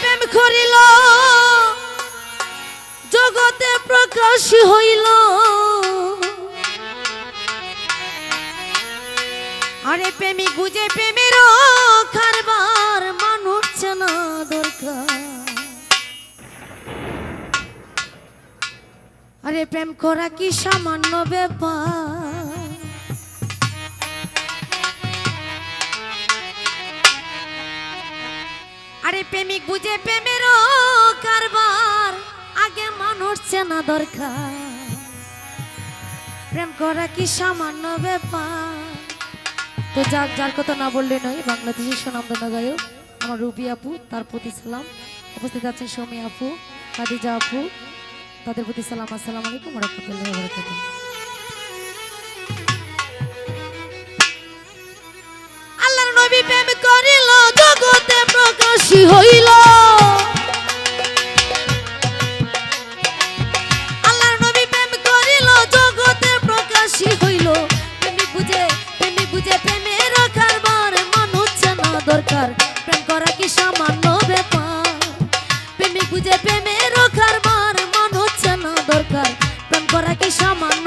প্রেম করিল, জগতে প্রকাশ হইল। আরে প্রেমী গুজে প্রেমের খারবার, মানুষ না দরকার। আরে প্রেম করা কি সামান্য ব্যাপার? আরে প্রেমিক বুঝে প্রেমেরও কারবার। আগে মানুষ চেনা দরকার। প্রেম করা কি সামান্য ব্যাপার? তো যাক, যার কথা না বললে নয়, বাংলাদেশের সুনামধন্য গায়ক আমার রুবি আপু, তার প্রতি সালাম। উপস্থিত আছেন সৌমি আপু খাদিজা আপু, তাদের প্রতি সালাম। আসসালামু আলাইকুম রহমতুল্লাহ বারাকাতুহু। প্রকাশী হইল। আল্লাহর নবী প্রেম করিল, জগতে প্রকাশী হইল। প্রেমিক বুঝে প্রেমিক বুঝে প্রেমের কারবার মানুষ জানা দরকার। প্রেম করা কি সামান্য ব্যাপার? প্রেমিক বুঝে প্রেমের কারবার মানুষ জানা দরকার। প্রেম করা কি সামান্য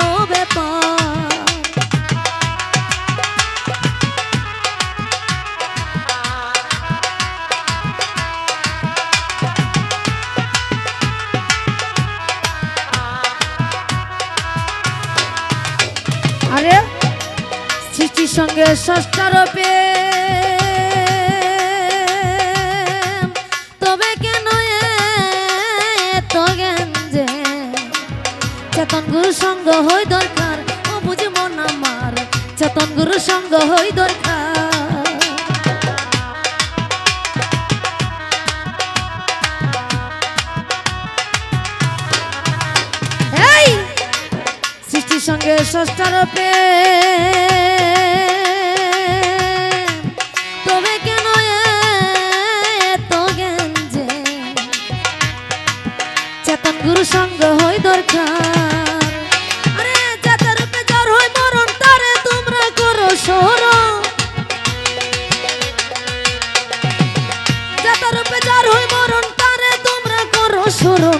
সঙ্গে ষষ্ঠারোপে তবে কেন যে? চেতন গুরু সঙ্গ হই দরকার ও বুঝে মন আমার। চেতন গুরু সঙ্গ হই দরকার। সঙ্গে ষষ্ঠারোপে গুরু সঙ্গ হই দরকার। আরে যাতার রূপে জ্বর হয় মরণ, তারে তোমরা করো স্মরণ। যাতার রূপে জ্বর হয় মরণ, তারে তোমরা করো স্মরণ।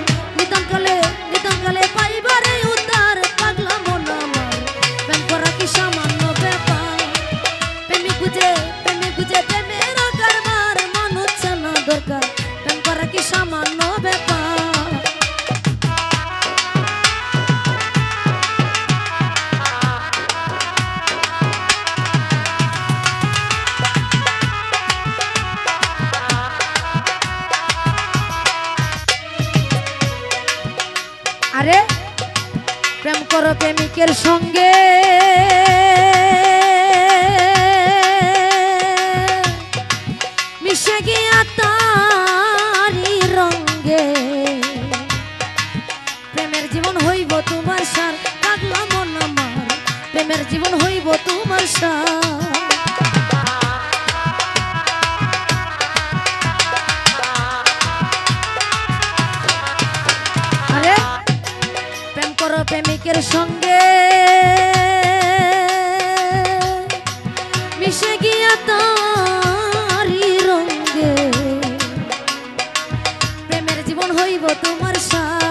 প্রেম করো প্রেমিকের সঙ্গে। মিশে গিয়া তারি রঙ্গে। প্রেমের জীবন হইব তোমার সার পাগলা মন আমার। প্রেমের জীবন হইব তোমার সার। প্রেমিকের সঙ্গে মিশে গিয়া তারি রঙ্গে প্রেমের জীবন হইব তোমার সার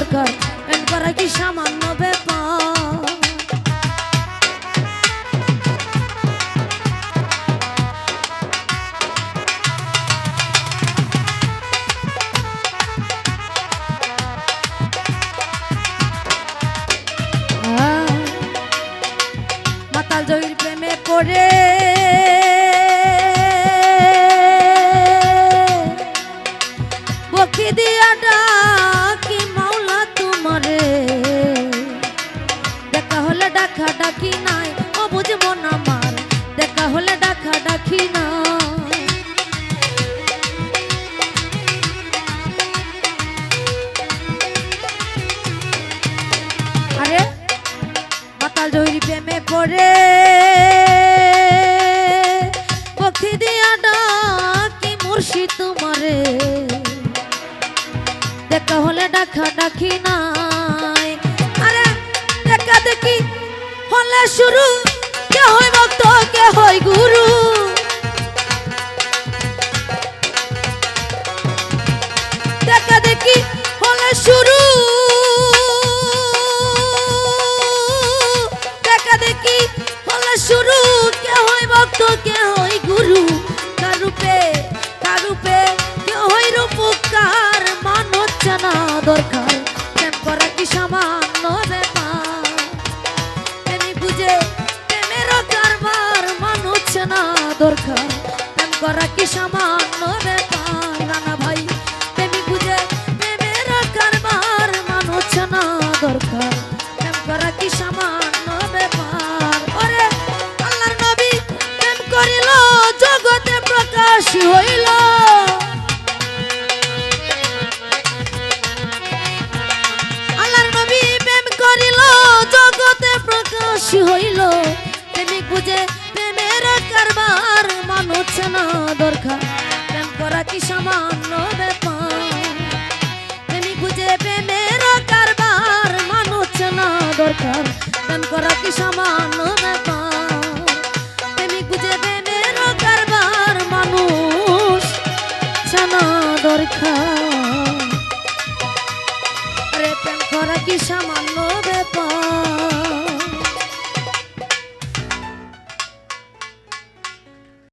দরকার করা কি সামান্য ব্যাপার। প্রেমে পড়ে। বকি দেখি ডাকি নাই? আরে দেখা দেখি হলে শুরু দরকার। প্রেম করা কি সামান্য প্রেমী বুঝে প্রেমের কারবার মান হচ্ছে না দরকার। প্রেম করা কি সামান্য প্রকাশ হইল। প্রেমিক বুঝে প্রেমের কারবার, মানুষ না দরকার। প্রেম করা কি সামান্য ব্যাপার? প্রেমিক বুঝে প্রেমের মানুষ না দরকার। প্রেম করা কি সামান্য ব্যাপার? প্রেমিক বুঝে প্রেমের মানুষ কি সামান্য